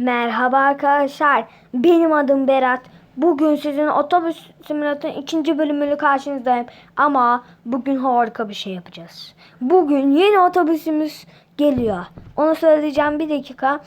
Merhaba arkadaşlar. Benim adım Berat. Bugün sizin otobüs simülatörün ikinci bölümüyle karşınızdayım. Ama bugün harika bir şey yapacağız. Bugün yeni otobüsümüz geliyor. Onu söyleyeceğim bir dakika.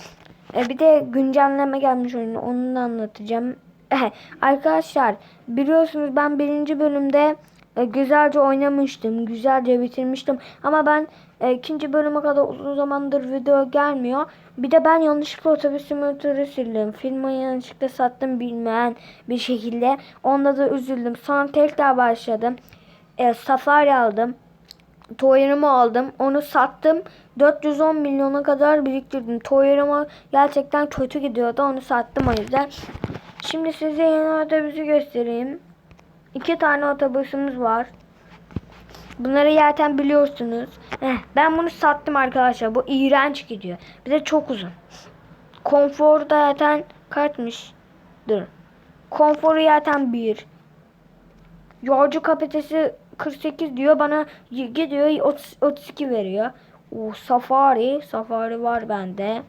E, bir de güncelleme gelmiş oyuna. Onu da anlatacağım. Arkadaşlar biliyorsunuz ben birinci bölümde e, güzelce oynamıştım. Güzelce bitirmiştim. Ama ben ikinci bölüme kadar uzun zamandır video gelmiyor. Bir de ben yanlışlıkla otobüs simülatörü sildim. Filmi yanlışlıkla sattım bilmeyen bir şekilde. Onda da üzüldüm. Sonra tekrar başladım. E, safari aldım. Toyer'ımı aldım. Onu sattım. 410 milyona kadar biriktirdim. Toyer'ıma gerçekten kötü gidiyordu. Onu sattım o yüzden. Şimdi size yeni otobüsü göstereyim. İki tane otobüsümüz var. Bunları zaten biliyorsunuz. Heh, ben bunu sattım arkadaşlar. Bu iğrenç gidiyor. Bir de çok uzun. Konforu da zaten kaçmış. Dur. Konforu zaten 1. Yolcu kapasitesi 48 diyor. Bana gidiyor 30, 32 veriyor. O Safari. Safari var bende.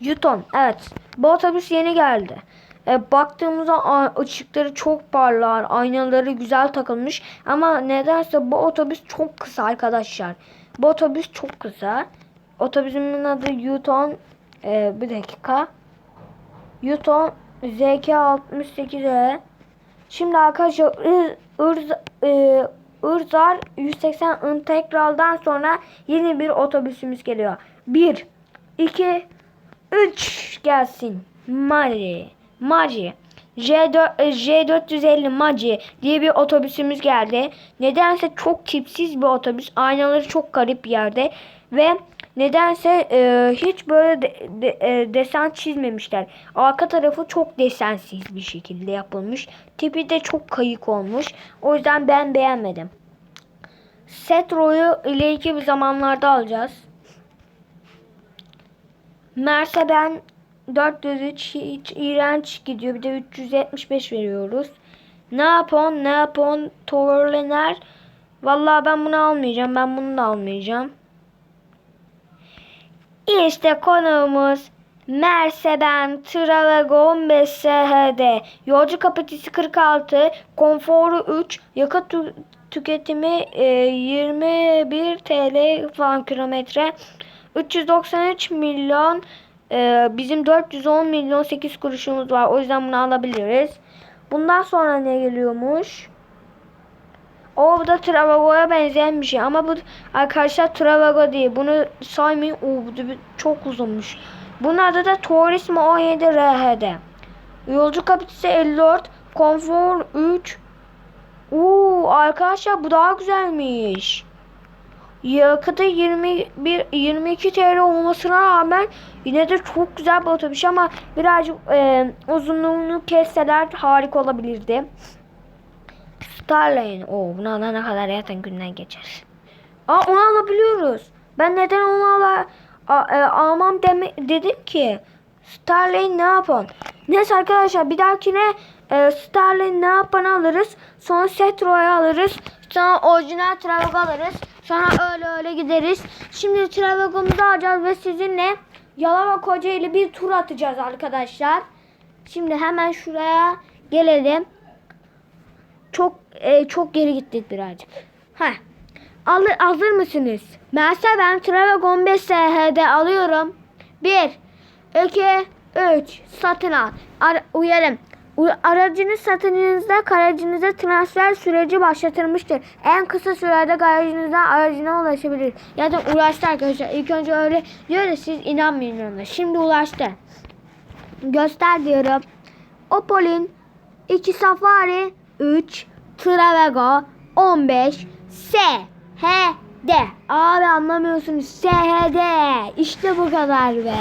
Yuton. Evet. Bu otobüs yeni geldi. E, baktığımızda ışıkları çok parlar. Aynaları güzel takılmış. Ama nedense bu otobüs çok kısa arkadaşlar. Bu otobüs çok kısa. Otobüsümün adı Yuton. E, bir dakika. Yuton ZK68E. Şimdi arkadaşlar ır, ırz, e, Irzar 180 integraldan sonra yeni bir otobüsümüz geliyor. 1 2 3 gelsin. Mari. Mari. J4, e, J450 Maci diye bir otobüsümüz geldi. Nedense çok tipsiz bir otobüs. Aynaları çok garip bir yerde. Ve nedense e, hiç böyle de, de- e, desen çizmemişler. Arka tarafı çok desensiz bir şekilde yapılmış. Tipi de çok kayık olmuş. O yüzden ben beğenmedim. Setro'yu ileriki bir zamanlarda alacağız. Merse ben 403 hiç iğrenç gidiyor. Bir de 375 veriyoruz. Ne yapon ne yapon Torlener. Vallahi ben bunu almayacağım. Ben bunu da almayacağım. İşte konuğumuz Mercedes Travago 15 SHD. Yolcu kapasitesi 46, konforu 3, yakıt tü- tüketimi e, 21 TL falan kilometre. 393 milyon e, bizim 410 milyon 8 kuruşumuz var. O yüzden bunu alabiliriz. Bundan sonra ne geliyormuş? O bu da Travago'ya benzeyen bir şey ama bu arkadaşlar Travago değil. Bunu saymayın. Oo, bu çok uzunmuş. Bunun adı da Turismo 17 RHD. Yolcu kapasitesi 54, konfor 3. Oo arkadaşlar bu daha güzelmiş. Yakıtı 21 22 TL olmasına rağmen yine de çok güzel bir otobüs ama birazcık e, uzunluğunu kesseler harika olabilirdi. Starline. Oo bunu alana kadar zaten günden geçer. Aa onu alabiliyoruz. Ben neden onu ala, a- e, almam deme, dedim ki. Starline ne yapın? Neyse arkadaşlar bir dahakine e, Starline ne yapan alırız. Sonra Setro'yu alırız. Sonra orijinal Travago alırız. Sonra öyle öyle gideriz. Şimdi Travago'muzu alacağız ve sizinle Yalova Kocaeli bir tur atacağız arkadaşlar. Şimdi hemen şuraya gelelim. Çok e, çok geri gittik birazcık. Heh. Alır, hazır mısınız? Mesela ben Travago 15 SH'de alıyorum. 1 2 3 satın al. Ar uyarım. Aracınız satınınızda garajınıza transfer süreci başlatılmıştır. En kısa sürede garajınızdan aracına ulaşabilir. Ya da ulaştı arkadaşlar. İlk önce öyle diyor da siz inanmayın ona. Şimdi ulaştı. Göster diyorum. Opel'in 2 Safari 3 Travago 15 S H D Abi anlamıyorsunuz S H D İşte bu kadar be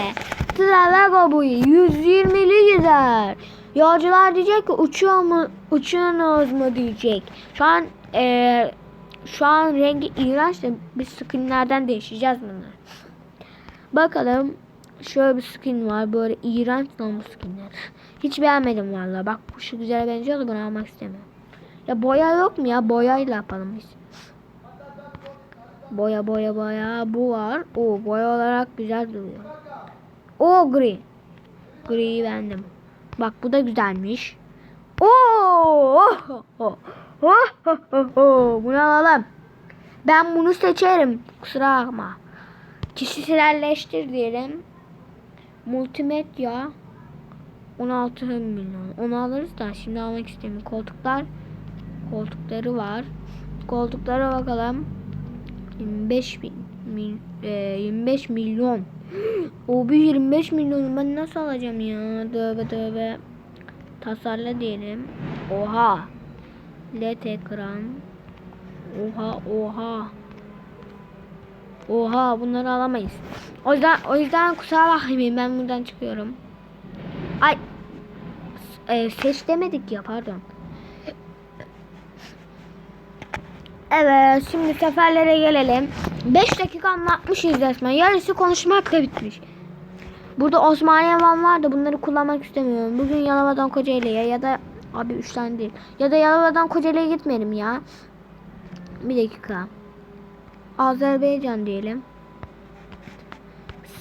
Travago bu 120'li gider Yolcular diyecek ki uçuyor mu uçuyorsunuz mu diyecek Şu an eee, şu an rengi iğrenç de biz skinlerden değişeceğiz bunları Bakalım. Şöyle bir skin var. Böyle iğrenç lan bu skinler. Hiç beğenmedim valla. Bak bu şu güzel benziyor da bunu almak istemiyorum. Ya boya yok mu ya? Boyayla yapalım biz. Boya boya boya. Bu var. O boya olarak güzel duruyor. O gri. Griyi beğendim. Bak bu da güzelmiş. Oo! Oh, oh, oh, oh. Bunu alalım. Ben bunu seçerim. Kusura bakma. Kişiselleştir diyelim. Multimedya 16 milyon. Onu alırız da şimdi almak istemiyorum. Koltuklar koltukları var. Koltuklara bakalım. 25 bin, mil, e, 25 milyon. O bir 25 milyonu ben nasıl alacağım ya? Tövbe tövbe. Tasarla diyelim. Oha. LED ekran. Oha oha. Oha bunları alamayız. O yüzden o yüzden kusura bakmayın ben buradan çıkıyorum. Ay. E, seç demedik ya pardon. Evet şimdi seferlere gelelim. 5 dakika anlatmışız resmen. Yarısı konuşmakla bitmiş. Burada Osmaniye Van var da bunları kullanmak istemiyorum. Bugün Yalova'dan Kocaeli'ye ya da abi 3 tane değil. Ya da Yalova'dan Kocaeli'ye gitmeyelim ya. Bir dakika. Azerbaycan diyelim.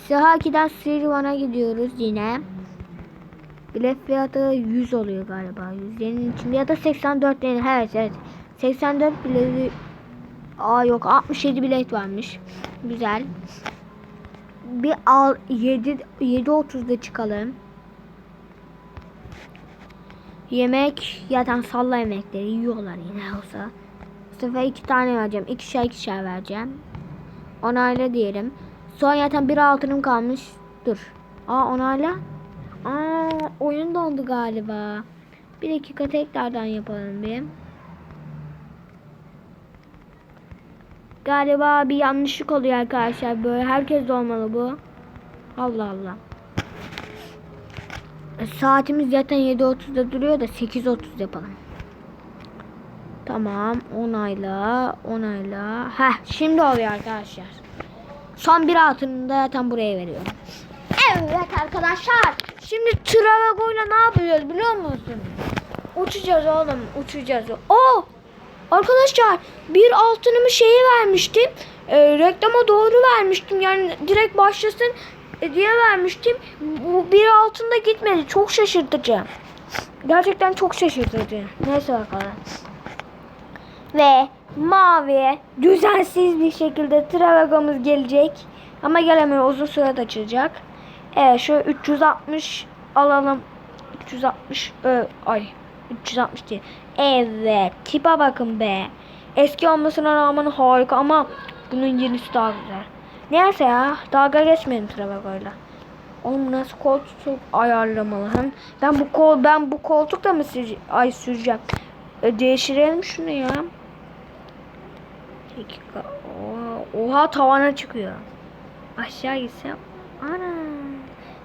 Sahaki'den Sirivan'a gidiyoruz yine. Bilet fiyatı 100 oluyor galiba. 100'lerin içinde ya da 84 değil. Evet evet. 84 bileti Aa yok 67 bilet varmış. Güzel. Bir al 7 7.30'da çıkalım. Yemek zaten salla yemekleri yiyorlar yine olsa. Bu sefer iki tane vereceğim. İkişer ikişer vereceğim. Onayla diyelim. Son zaten bir altınım kalmış. Dur. Aa onayla. Aa oyun dondu galiba. Bir dakika tekrardan yapalım bir. Galiba bir yanlışlık oluyor arkadaşlar. Böyle herkes olmalı bu. Allah Allah. E, Saatimiz zaten 7.30'da duruyor da 8.30 yapalım. Tamam. Onayla. Onayla. Heh şimdi oluyor arkadaşlar. Son bir altını da zaten buraya veriyorum. Evet arkadaşlar. Şimdi Travago'yla ne yapıyoruz biliyor musun? Uçacağız oğlum. Uçacağız. Oh! Arkadaşlar bir altınımı şeye vermiştim. E, reklama doğru vermiştim. Yani direkt başlasın e, diye vermiştim. Bu bir altında gitmedi. Çok şaşırtıcı. Gerçekten çok şaşırtıcı. Neyse bakalım. Ve mavi düzensiz bir şekilde Travago'muz gelecek. Ama gelemiyor. Uzun süre açılacak. Evet şu 360 alalım. 360 e, ay 360 değil. Evet. Tipe bakın be. Eski olmasına rağmen harika ama bunun yenisi daha güzel. Neyse ya. Dalga geçmeyelim Travago'yla. Oğlum nasıl koltuk ayarlamalı? Hem ben bu kol ben bu koltukla mı sür ay süreceğim? E, değiştirelim şunu ya. Dakika. Oha, tavana çıkıyor. Aşağı gitsem. Ana.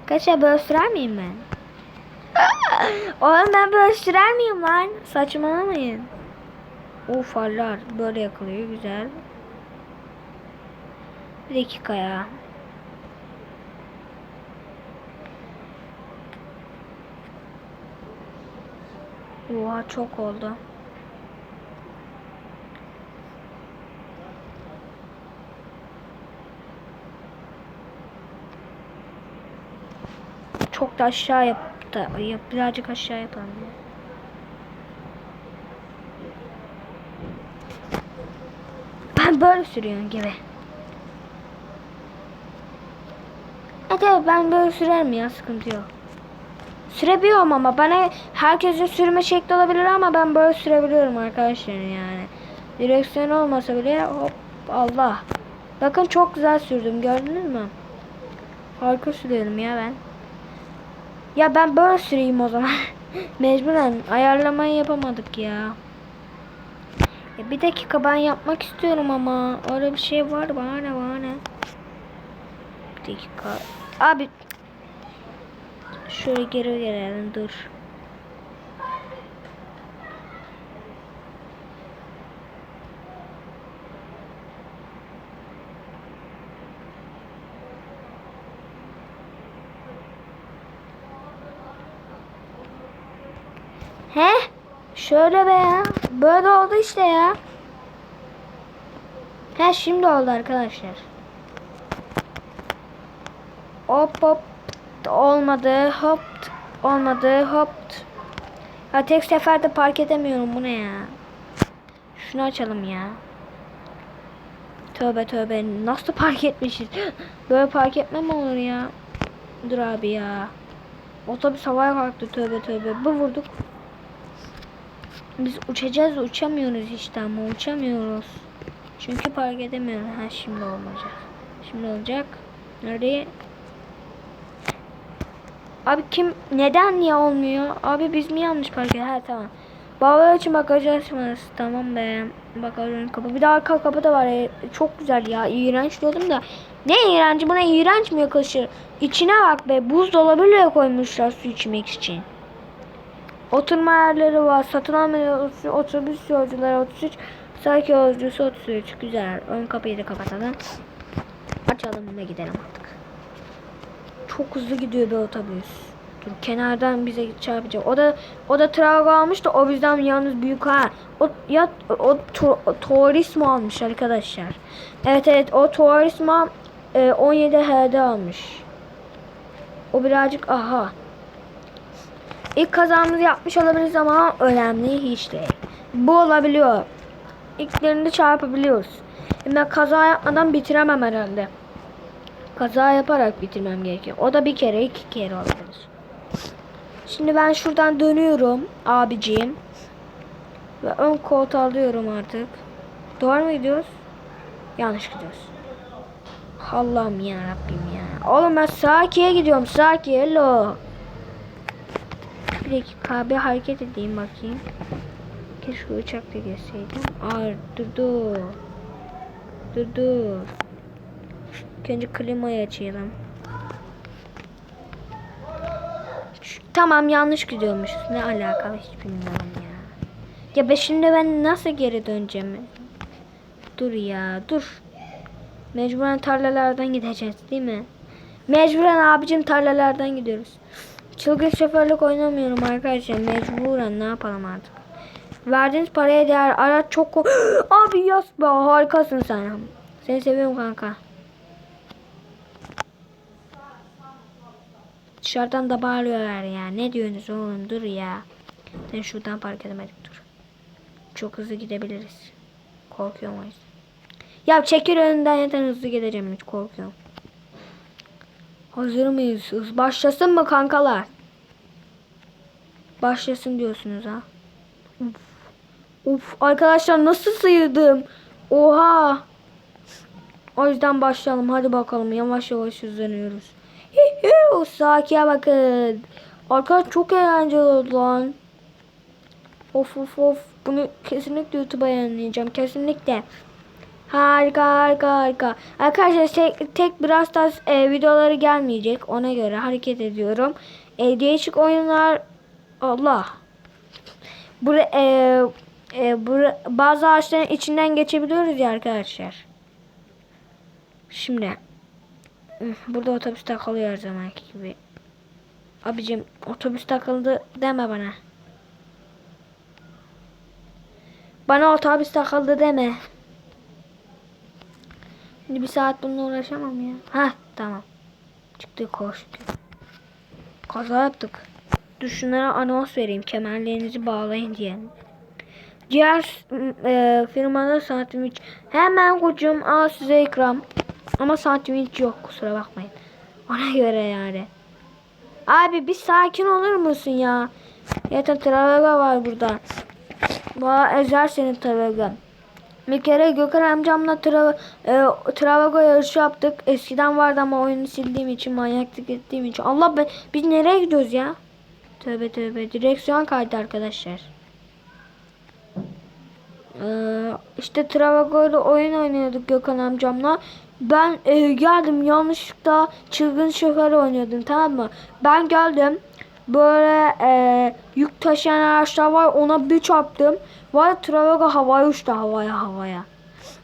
Kaça böyle sürer miyim ben? Oğlum ben böyle sürer miyim lan? Saçmalamayın. O farlar böyle yakılıyor güzel. Bir dakika ya. Oha çok oldu. Çok da aşağı yaptı. Yap, birazcık aşağı yapalım. ya. Ben böyle sürüyorum gibi. Evet evet ben böyle sürerim ya sıkıntı yok. Sürebiliyorum ama bana herkesin sürme şekli olabilir ama ben böyle sürebiliyorum arkadaşlar yani. Direksiyon olmasa bile hop Allah. Bakın çok güzel sürdüm gördünüz mü? Harika sürüyorum ya ben. Ya ben böyle süreyim o zaman. Mecburen ayarlamayı yapamadık ya. ya. Bir dakika ben yapmak istiyorum ama öyle bir şey var bana bana. Bir dakika. Abi şöyle geri gelelim dur. He? Şöyle be ya. Böyle oldu işte ya. He şimdi oldu arkadaşlar. Hop hop. olmadı. Hop. Olmadı. Hop. Ya tek seferde park edemiyorum. Bu ne ya? Şunu açalım ya. Tövbe tövbe. Nasıl park etmişiz? Böyle park etmem mi olur ya? Dur abi ya. Otobüs havaya kalktı tövbe tövbe. Bu vurduk. Biz uçacağız uçamıyoruz işte ama uçamıyoruz. Çünkü park edemiyoruz. Ha şimdi olmayacak. Şimdi olacak. Nereye? Abi kim neden niye olmuyor? Abi biz mi yanlış park ediyoruz? Ha tamam. Baba için bagajı açması. Tamam be. Bagajın kapı. Bir de arka kapı da var. E, çok güzel ya. İğrenç diyordum da. Ne iğrenci? Buna iğrenç mi yakışır? İçine bak be. Buzdolabı bile koymuşlar su içmek için. Oturma yerleri var. Satın almayan otobüs yolcuları 33. Sanki yolcusu 33. Güzel. Ön kapıyı da kapatalım. Açalım ve gidelim artık. Çok hızlı gidiyor bir otobüs. Dur kenardan bize çarpacak. O da o da Trago almış da o bizden yalnız büyük ha. O ya o, to, Turismo almış arkadaşlar. Evet evet o Turismo e, 17 HD almış. O birazcık aha. İlk kazamızı yapmış olabiliriz ama önemli hiç değil. Bu olabiliyor. İlklerinde çarpabiliyoruz. Ben kaza yapmadan bitiremem herhalde. Kaza yaparak bitirmem gerekiyor. O da bir kere iki kere olabilir. Şimdi ben şuradan dönüyorum abiciğim. Ve ön koltuğu alıyorum artık. Doğru mu gidiyoruz? Yanlış gidiyoruz. Allah'ım ya Rabbim ya. Oğlum ben Saki'ye gidiyorum. Saki hello. Bir dakika bir hareket edeyim bakayım. Keşke uçakta geçseydim. Aa durdu. Durdu. Önce klimayı açalım. Şu- Tamam yanlış gidiyormuşuz. Ne alakalı hiç bilmiyorum ya. Ya ben şimdi ben nasıl geri döneceğim? Dur ya dur. Mecburen tarlalardan gideceğiz değil mi? Mecburen abicim tarlalardan gidiyoruz. Çılgın şoförlük oynamıyorum arkadaşlar. Mecburen ne yapalım artık. Verdiğiniz paraya değer araç çok ko- Abi yas be harikasın sen. Seni seviyorum kanka. Dışarıdan da bağırıyorlar ya. Ne diyorsunuz oğlum dur ya. Ben şuradan park edemedik dur. Çok hızlı gidebiliriz. Korkuyorum o yüzden. Ya çekil önünden yeter hızlı gideceğim hiç korkuyorum. Hazır mıyız? Başlasın mı kankalar? Başlasın diyorsunuz ha. Uf. Uf arkadaşlar nasıl sıyırdım? Oha. O yüzden başlayalım. Hadi bakalım. Yavaş yavaş hızlanıyoruz. Sakiye bakın. Arkadaşlar çok eğlenceli oldu lan. Of of of. Bunu kesinlikle YouTube'a yayınlayacağım. Kesinlikle. Harika harika harika. Arkadaşlar tek, tek biraz da e, videoları gelmeyecek. Ona göre hareket ediyorum. E, değişik oyunlar Allah. Bura, e, e, bura, bazı ağaçların içinden geçebiliyoruz ya arkadaşlar. Şimdi burada otobüs takılıyor her zamanki gibi. Abicim otobüs takıldı deme bana. Bana otobüs takıldı deme. Şimdi bir saat bununla uğraşamam ya. Ha tamam. Çıktı koştu. Kaza yaptık. Dur şunlara anons vereyim. Kemerlerinizi bağlayın diye. Diğer e, firmada sandviç. Hemen kucum al size ikram. Ama sandviç yok kusura bakmayın. Ona göre yani. Abi bir sakin olur musun ya? Yeter Travaga var burada. Bana ezer seni Travaga. Bir kere Gökhan amcamla tra e, Travago yarışı yaptık. Eskiden vardı ama oyunu sildiğim için manyaklık ettiğim için. Allah be biz nereye gidiyoruz ya? Tövbe tövbe direksiyon kaydı arkadaşlar. Ee, işte Travago ile oyun oynuyorduk Gökhan amcamla. Ben e, geldim yanlışlıkla çılgın şoför oynuyordum tamam mı? Ben geldim böyle e, yük taşıyan araçlar var ona bir çarptım. Var ya, Travago havaya uçtu havaya havaya.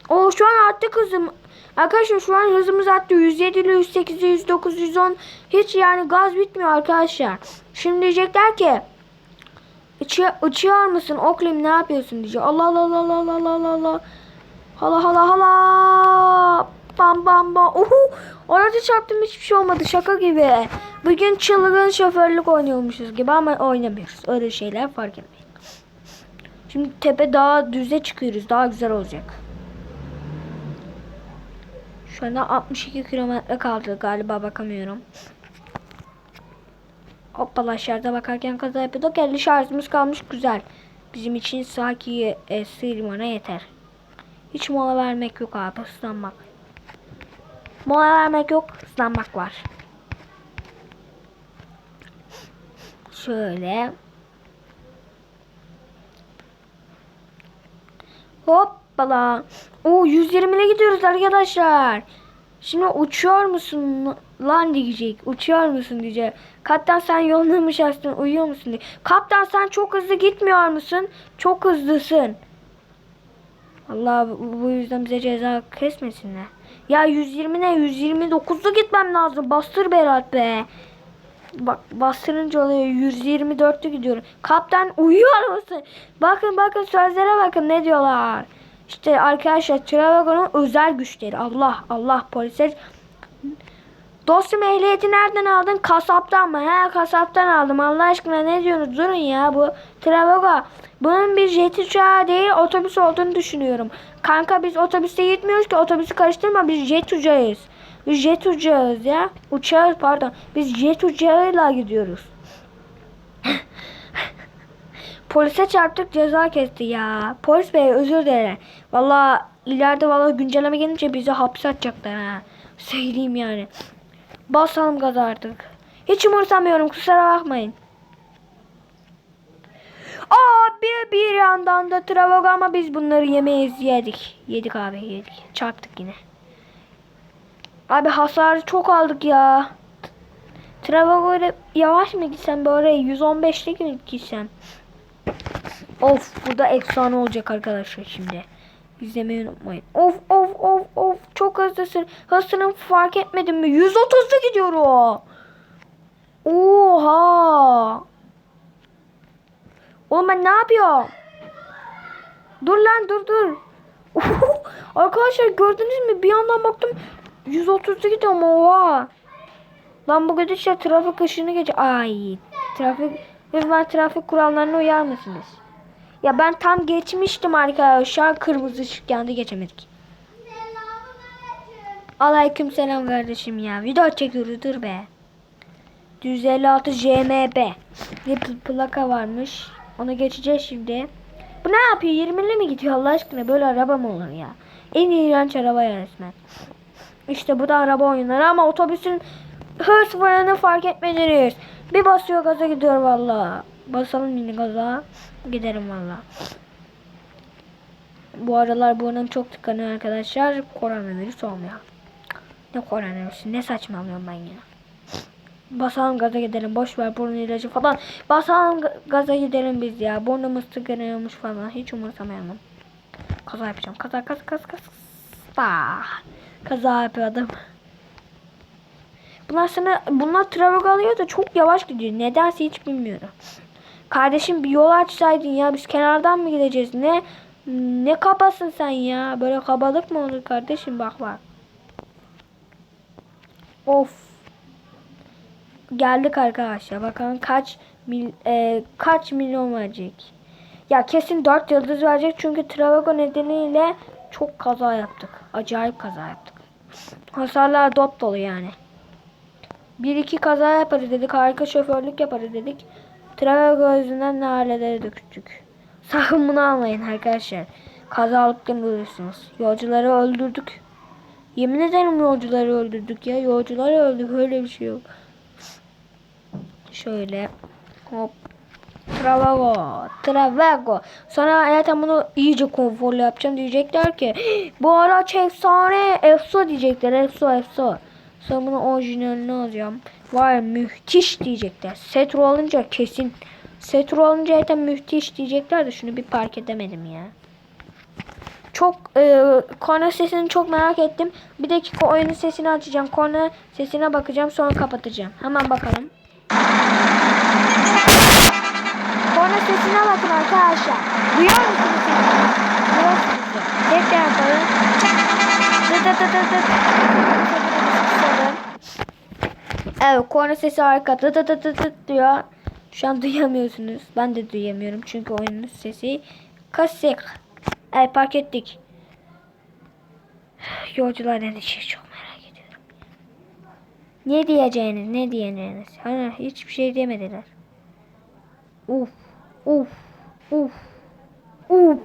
O şu an arttık hızım. Arkadaşlar şu an hızımız arttı. 107 ile 108 109 110 hiç yani gaz bitmiyor arkadaşlar. Şimdi diyecekler ki uçuyor, uçuyor musun? Oklim ne yapıyorsun diyecek. Allah Allah Allah Allah Allah Allah Allah. Hala hala hala. Bam bam bam. Uhu. Aracı çarptım hiçbir şey olmadı şaka gibi. Bugün çılgın şoförlük oynuyormuşuz gibi ama oynamıyoruz. Öyle şeyler fark etmeyin. Şimdi tepe daha düze çıkıyoruz. Daha güzel olacak. Şu anda 62 kilometre kaldı galiba bakamıyorum. Hoppala aşağıda bakarken kaza yapıyorduk. 50 şarjımız kalmış güzel. Bizim için Saki e, sığırmana yeter. Hiç mola vermek yok abi ıslanmak. Mola vermek yok ıslanmak var. Şöyle. Hoppala. Oo 120'le gidiyoruz arkadaşlar. Şimdi uçuyor musun lan diyecek. Uçuyor musun diyecek. Kaptan sen yolunu mu şaştın uyuyor musun diye. Kaptan sen çok hızlı gitmiyor musun? Çok hızlısın. Allah bu yüzden bize ceza kesmesinler. Ya 120 ne 129'lu gitmem lazım. Bastır Berat be. Bak bastırınca oluyor 124'lü gidiyorum. Kaptan uyuyor musun? Bakın bakın sözlere bakın ne diyorlar. İşte arkadaşlar Travago'nun özel güçleri. Allah Allah polisler. Dostum ehliyeti nereden aldın? Kasaptan mı? He kasaptan aldım. Allah aşkına ne diyorsunuz? Durun ya bu Travago. Bunun bir jet uçağı değil otobüs olduğunu düşünüyorum. Kanka biz otobüste gitmiyoruz ki otobüsü karıştırma biz jet uçağıyız. Biz jet uçağıyız ya. Uçağız pardon. Biz jet uçağıyla gidiyoruz. Polise çarptık ceza kesti ya. Polis bey özür dilerim. Valla ileride valla güncelleme gelince bizi hapse atacaklar ha. Söyleyeyim yani. Basalım gaz artık. Hiç umursamıyorum kusura bakmayın. Aa bir, yandan da Travago ama biz bunları yemeyiz yedik. Yedik abi yedik. Çarptık yine. Abi hasarı çok aldık ya. Travago ile yavaş mı gitsem böyle 115'lik mi gitsem? Of bu da efsane olacak arkadaşlar şimdi. İzlemeyi unutmayın. Of of of of çok hızlısın. Hızını fark etmedim mi? 130'da gidiyor o. Oha. Oğlum ben ne yapıyorum? Dur lan dur dur. Arkadaşlar gördünüz mü? Bir yandan baktım 130'da gidiyor ama oha. Lan bu gidişle trafik ışığını geç. Ay trafik lütfen trafik kurallarına uyar mısınız? Ya ben tam geçmiştim arkadaşlar. Kırmızı ışık yandı geçemedik. Aleyküm selam kardeşim ya. Video çekiyoruz dur be. 156 JMB. Pl- plaka varmış. Onu geçeceğiz şimdi. Bu ne yapıyor? 20'li mi gidiyor Allah aşkına? Böyle araba mı olur ya? En iğrenç araba ya resmen. İşte bu da araba oyunları ama otobüsün hız frenini fark etmediniz. Bir basıyor gaza gidiyor valla. Basalım yine gaza. Giderim valla. Bu aralar burnum çok tıkanıyor arkadaşlar. Koronavirüs olmuyor. Ne koronavirüsü ne saçmalıyorum ben ya. Basalım gaza gidelim. Boş ver burun ilacı falan. Basalım ga- gaza gidelim biz ya. Burnumuz tıkanıyormuş falan. Hiç umursamayalım. Kaza yapacağım. Kaza kaza kaza kaza. Ah, Kaza yapıyor adam. Bunlar sana bunlar trafik alıyor da çok yavaş gidiyor. Nedense hiç bilmiyorum. Kardeşim bir yol açsaydın ya biz kenardan mı gideceğiz? Ne ne kabasın sen ya? Böyle kabalık mı olur kardeşim bak bak. Of. Geldik arkadaşlar. Bakalım kaç mil, e, kaç milyon verecek. Ya kesin 4 yıldız verecek çünkü Travago nedeniyle çok kaza yaptık. Acayip kaza yaptık. Hasarlar dop dolu yani. Bir iki kaza yaparız dedik. Harika şoförlük yaparız dedik. Travago yüzünden ne hallere döktük. Sakın bunu almayın arkadaşlar. Kazalıktan görürsünüz. Yolcuları öldürdük. Yemin ederim yolcuları öldürdük ya. Yolcuları öldük. Öyle bir şey yok. Şöyle. Hop. Travago. Travago. Sonra zaten bunu iyice konforlu yapacağım. Diyecekler ki bu araç efsane. Efso diyecekler. Efso efso. Sonra bunu orijinalini alacağım. Var ya, müthiş diyecekler. Setro alınca kesin. Setro alınca zaten müthiş diyecekler de şunu bir park edemedim ya. Çok e, korna sesini çok merak ettim. Bir dakika oyunun sesini açacağım. Korna sesine bakacağım sonra kapatacağım. Hemen bakalım. Korna sesine bakın arkadaşlar. Duyuyor musunuz? sesini? Duyuyorsunuz. Tekrar yapalım. Dıt dıt dıt dıt. Evet korna sesi arka tı tı tı tı tı diyor. Şu an duyamıyorsunuz. Ben de duyamıyorum çünkü oyunun sesi kısık. Evet fark ettik. Yolcular ne diyecek çok merak ediyorum. Ne diyeceğiniz ne diyeceğiniz. Hani hiçbir şey demediler. Uf uf uf uf.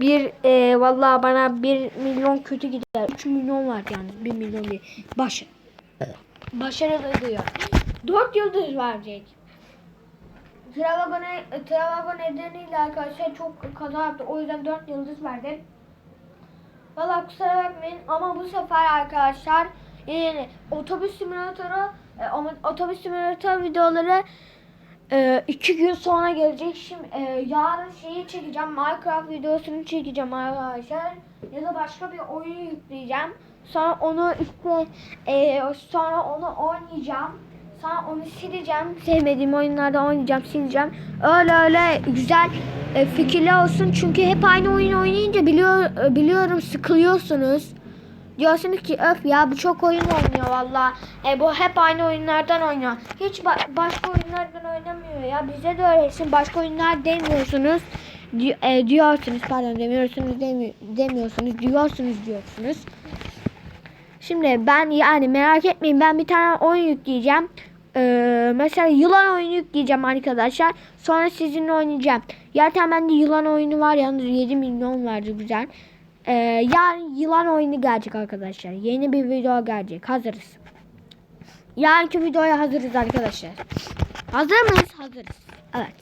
Bir e, vallahi bana bir milyon kötü gider. 3 milyon var yani 1 milyon değil. Başı. Başarılı diyor. 4 yıldız verecek. Travagon, Travagon nedeniyle arkadaşlar çok kaza yaptı. O yüzden 4 yıldız verdim. Valla kusura bakmayın ama bu sefer arkadaşlar yani otobüs simülatörü e, otobüs simülatör videoları e, iki gün sonra gelecek. Şimdi e, yarın şeyi çekeceğim. Minecraft videosunu çekeceğim arkadaşlar. Ya da başka bir oyun yükleyeceğim. Sonra onu işte e, sonra onu oynayacağım. Sonra onu sileceğim. Sevmediğim oyunlarda oynayacağım, sileceğim. Öyle öyle güzel e, fikirli olsun. Çünkü hep aynı oyun oynayınca biliyor e, biliyorum sıkılıyorsunuz. Diyorsunuz ki öf ya bu çok oyun oynuyor valla. E, bu hep aynı oyunlardan oynuyor. Hiç ba- başka oyunlardan oynamıyor ya. Bize de öğretsin. Başka oyunlar demiyorsunuz. Di- e, diyorsunuz pardon demiyorsunuz demi- demiyorsunuz diyorsunuz diyorsunuz. Şimdi ben yani merak etmeyin ben bir tane oyun yükleyeceğim. Ee, mesela yılan oyunu yükleyeceğim arkadaşlar. Sonra sizinle oynayacağım. Zaten bende yılan oyunu var yalnız 7 milyon vardı güzel. Ee, yarın yılan oyunu gelecek arkadaşlar. Yeni bir video gelecek. Hazırız. Yarınki videoya hazırız arkadaşlar. Hazır mıyız? Hazırız. Evet.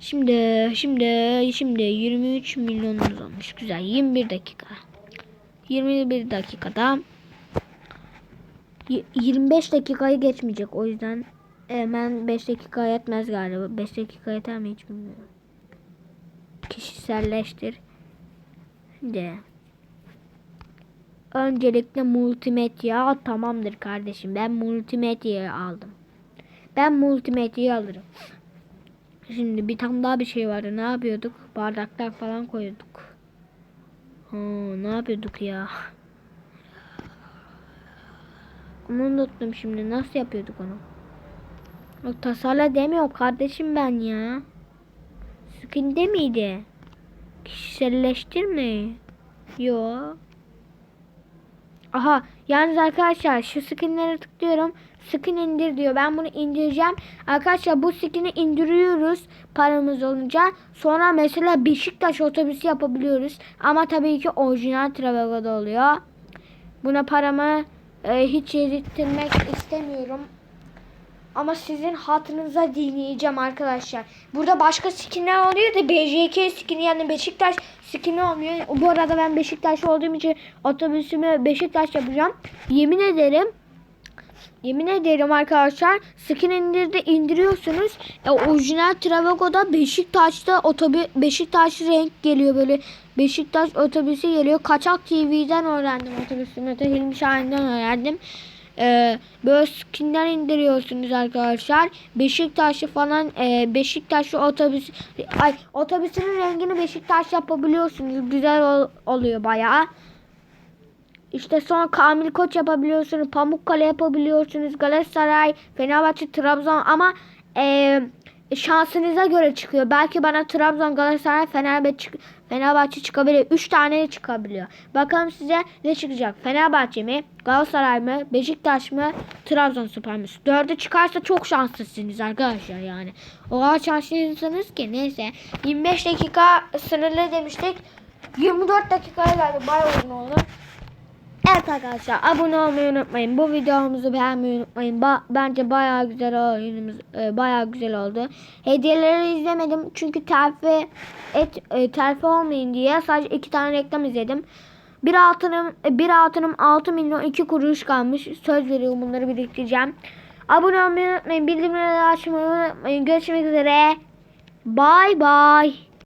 Şimdi şimdi şimdi 23 milyonumuz olmuş. Güzel. 21 dakika. 21 dakikada y- 25 dakikayı geçmeyecek. O yüzden hemen 5 dakika yetmez galiba. 5 dakika yeter mi hiç bilmiyorum. Kişiselleştir. De. Öncelikle multimedya tamamdır kardeşim. Ben multimedyayı aldım. Ben multimedyayı alırım. Şimdi bir tane daha bir şey vardı. Ne yapıyorduk? Bardaklar falan koyuyorduk. Ha, ne yapıyorduk ya? Onu unuttum şimdi. Nasıl yapıyorduk onu? O tasarla demiyor kardeşim ben ya. Skin'de miydi? Kişiselleştirme. Yo. Aha yalnız arkadaşlar şu skinlere tıklıyorum. Skin indir diyor. Ben bunu indireceğim. Arkadaşlar bu skin'i indiriyoruz paramız olunca. Sonra mesela Beşiktaş otobüsü yapabiliyoruz. Ama tabii ki orijinal Travago'da oluyor. Buna paramı e, hiç yedirtmek istemiyorum. Ama sizin hatırınıza dinleyeceğim arkadaşlar. Burada başka skinler oluyor da BJK skini yani Beşiktaş skini olmuyor. Bu arada ben Beşiktaşlı olduğum için otobüsümü Beşiktaş yapacağım. Yemin ederim Yemin ederim arkadaşlar skin indirde indiriyorsunuz. E, orijinal Travago'da Beşiktaş'ta otobüs Beşiktaş renk geliyor böyle. Beşiktaş otobüsü geliyor. Kaçak TV'den öğrendim otobüsünü. de Hilmi Şahin'den öğrendim. Ee, böyle skinler indiriyorsunuz arkadaşlar. Beşiktaşlı falan e, Beşiktaşlı otobüs ay otobüsün rengini Beşiktaş yapabiliyorsunuz. Güzel ol- oluyor bayağı. İşte sonra Kamil Koç yapabiliyorsunuz. Pamukkale yapabiliyorsunuz. Galatasaray, Fenerbahçe, Trabzon ama e, şansınıza göre çıkıyor. Belki bana Trabzon, Galatasaray, Fenerbahçe, çık- Fenerbahçe çıkabilir. 3 tane de çıkabiliyor. Bakalım size ne çıkacak? Fenerbahçe mi? Galatasaray mı? Beşiktaş mı? Trabzonspor mu? Dördü çıkarsa çok şanslısınız arkadaşlar yani. O kadar şanslısınız ki neyse. 25 dakika sınırlı demiştik. 24 dakikaya geldi. Bayağı uzun oldu. Evet arkadaşlar abone olmayı unutmayın. Bu videomuzu beğenmeyi unutmayın. Ba- bence bayağı güzel oyunumuz e, bayağı güzel oldu. Hediyeleri izlemedim çünkü terfi et e, terfi olmayın diye sadece iki tane reklam izledim. Bir altınım e, bir altınım 6 milyon 2 kuruş kalmış. Söz veriyorum bunları biriktireceğim. Abone olmayı unutmayın. Bildirimleri açmayı unutmayın. Görüşmek üzere. Bye bye.